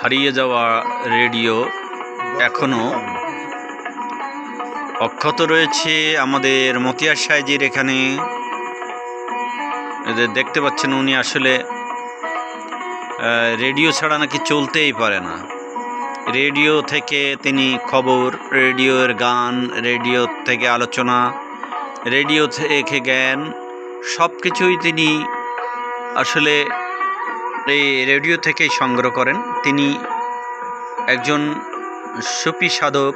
হারিয়ে যাওয়া রেডিও এখনও অক্ষত রয়েছে আমাদের মতিয়ার সাইজির এখানে। এদের দেখতে পাচ্ছেন উনি আসলে রেডিও ছাড়া নাকি চলতেই পারে না। রেডিও থেকে তিনি খবর, রেডিওর গান, রেডিও থেকে আলোচনা, রেডিও থেকে জ্ঞান সব কিছুই তিনি আসলে এই রেডিও থেকেই সংগ্রহ করেন। তিনি একজন সুফি সাধক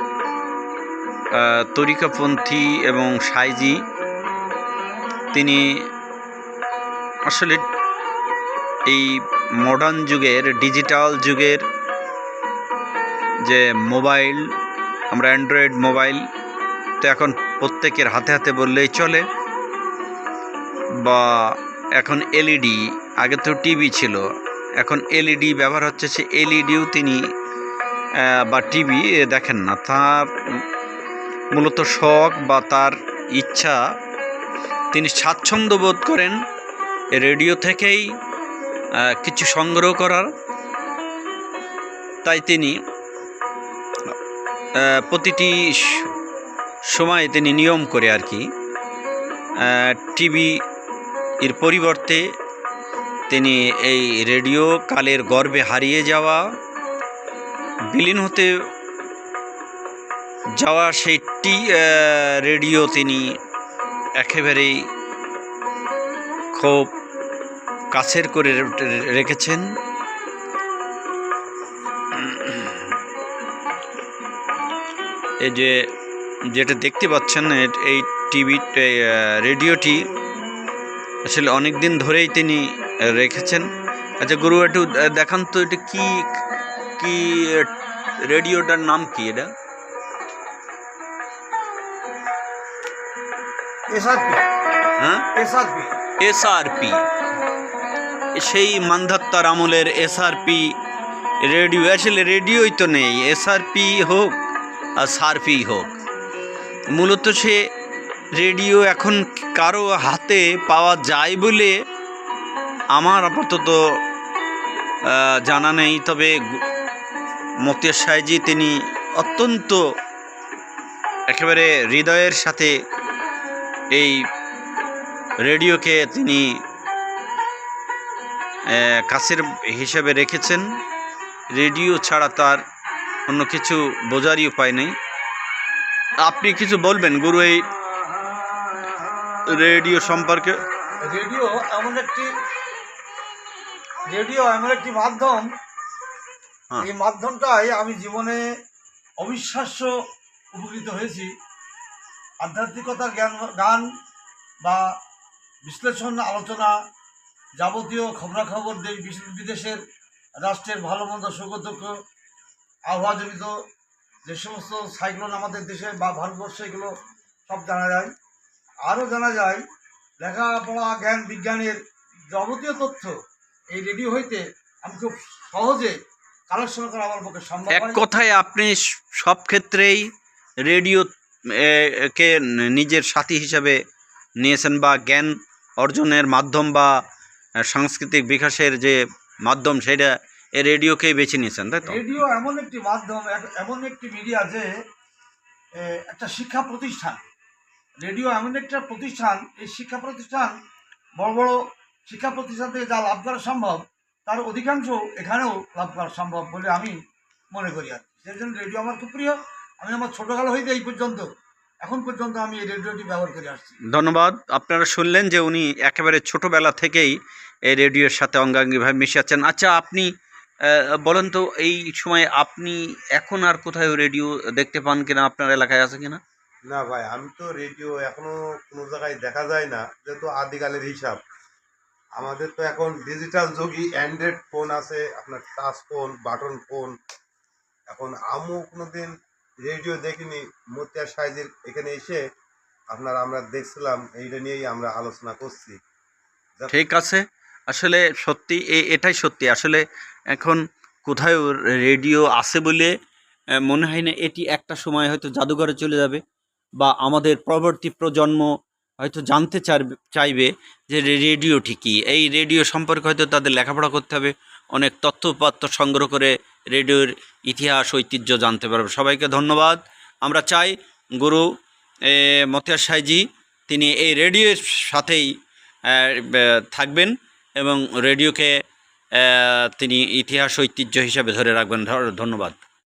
তরিকাপন্থী এবং সাইজি। তিনি আসলে এই মডার্ন যুগের ডিজিটাল যুগের যে মোবাইল আমরা অ্যান্ড্রয়েড মোবাইল তো এখন প্রত্যেকের হাতে হাতে বললেই চলে, বা এখন এলইডি আগে তো টিভি ছিল। এখন এলইডি ব্যবহার হচ্ছে, সে এলইডিও তিনি বা টিভি দেখেন না। তার মূলত শখ বা তার ইচ্ছা তিনি স্বাচ্ছন্দ্য বোধ করেন রেডিও থেকেই কিছু সংগ্রহ করার। তাই তিনি প্রতিটি সময় তিনি নিয়ম করে আর কি টিভি এর পরিবর্তে তিনি এই রেডিও কালের গর্বে হারিয়ে যাওয়া, বিলীন হতে যাওয়া সেই টি রেডিও তিনি একেবারেই খুব কাছের করে রেখেছেন। এই যে, যেটা দেখতে পাচ্ছেন এই টিভি রেডিওটি আসলে অনেক দিন ধরেই তিনি রেখেছেন। আচ্ছা গুরু একটু দেখান তো এটা কি কি রেডিওটার নাম কি এটা? এসআরপি। হ্যাঁ? এসআরপি। এসআরপি। সেই মান্ধাত্তার আমলের এসআরপি রেডিও আসলে রেডিওই তো নেই এসআরপি হোক আর সারপি হোক। মূলত সে রেডিও এখন কারও হাতে পাওয়া যায় বলে আমার আপাতত জানা নেই। তবে মতিয়ার সাহেজি তিনি অত্যন্ত একেবারে হৃদয়ের সাথে এই রেডিওকে তিনি কাছের হিসেবে রেখেছেন। রেডিও ছাড়া তার অন্য কিছু বোঝারই উপায় নেই। আপনি কিছু বলবেন গুরু এই রেডিও সম্পর্কে? রেডিও এমন একটি রেডিও এমন একটি মাধ্যম। হ্যাঁ। এই মাধ্যমটাই আমি জীবনে অবিশ্বাস্য উপকৃত হয়েছি। আধ্যাত্মিকতার জ্ঞান গান বা বিশ্লেষণ আলোচনা যাবতীয় খবরাখবর দেশ বিদেশের রাষ্ট্রের ভালো মন্দ সুখ দুঃখ আবহাওয়াজনিত যে সমস্ত সাইক্লোন আমাদের দেশে বা ভারতবর্ষে এগুলো সব জানা যায়। আরও জানা যায় লেখাপড়া জ্ঞান বিজ্ঞানের যাবতীয় তথ্য এই রেডিও হইতে আমি খুব সহজে কালেকশন করা আমার পক্ষে সম্ভব এক কথায় আপনি সব ক্ষেত্রেই রেডিও কে নিজের সাথী হিসাবে নিয়েছেন বা জ্ঞান অর্জনের মাধ্যম বা সাংস্কৃতিক বিকাশের যে মাধ্যম সেটা এই রেডিওকেই বেছে নিয়েছেন তাই তো? রেডিও এমন একটি মাধ্যম এমন একটি মিডিয়া যে একটা শিক্ষা প্রতিষ্ঠান। রেডিও এমন একটা প্রতিষ্ঠান এই শিক্ষা প্রতিষ্ঠান বড় বড় শিক্ষা প্রতিষ্ঠান থেকে যা লাভ করা সম্ভব তার অধিকাংশ এখানেও লাভ করা সম্ভব বলে আমি মনে করি আর সেই জন্য রেডিও আমার খুব প্রিয়। আমি আমার ছোটোকাল হইতে এই পর্যন্ত এখন পর্যন্ত আমি এই রেডিওটি ব্যবহার করে আসছি। ধন্যবাদ। আপনারা শুনলেন যে উনি একেবারে ছোটোবেলা থেকেই এই রেডিওর সাথে অঙ্গাঙ্গিভাবে মিশে আছেন আচ্ছা আপনি বলেন তো এই সময় আপনি এখন আর কোথায় রেডিও দেখতে পান কিনা? আপনার এলাকায় আছে কিনা? না ভাই আমি তো রেডিও এখনও কোনো জায়গায় দেখা যায় না যেহেতু আদিকালের হিসাব। আমাদের তো এখন ডিজিটাল যুগই অ্যান্ড্রয়েড ফোন আছে, আপনার টাচ ফোন বাটন ফোন এখন আমিও কোনোদিন রেডিও দেখিনি মতিয়ার সাইজের এখানে এসে আপনার আমরা দেখছিলাম, এইটা নিয়েই আমরা আলোচনা করছি। ঠিক আছে। আসলে সত্যি এটাই সত্যি। আসলে এখন কোথায় রেডিও আছে বলে মনে হয় না, এটি একটা সময় হয়তো জাদুঘরে চলে যাবে বা আমাদের পরবর্তী প্রজন্ম হয়তো জানতে চাইবে যে রেডিওটি কী? এই রেডিও সম্পর্কে হয়তো তাদের লেখাপড়া করতে হবে, অনেক তথ্যপাত্র সংগ্রহ করে রেডিওর ইতিহাস, ঐতিহ্য জানতে পারবে। সবাইকে ধন্যবাদ। আমরা চাই গুরু মতিয়ার সাইজি তিনি এই রেডিওর সাথেই থাকবেন এবং রেডিওকে তিনি ইতিহাস, ঐতিহ্য হিসাবে ধরে রাখবেন। ধন্যবাদ।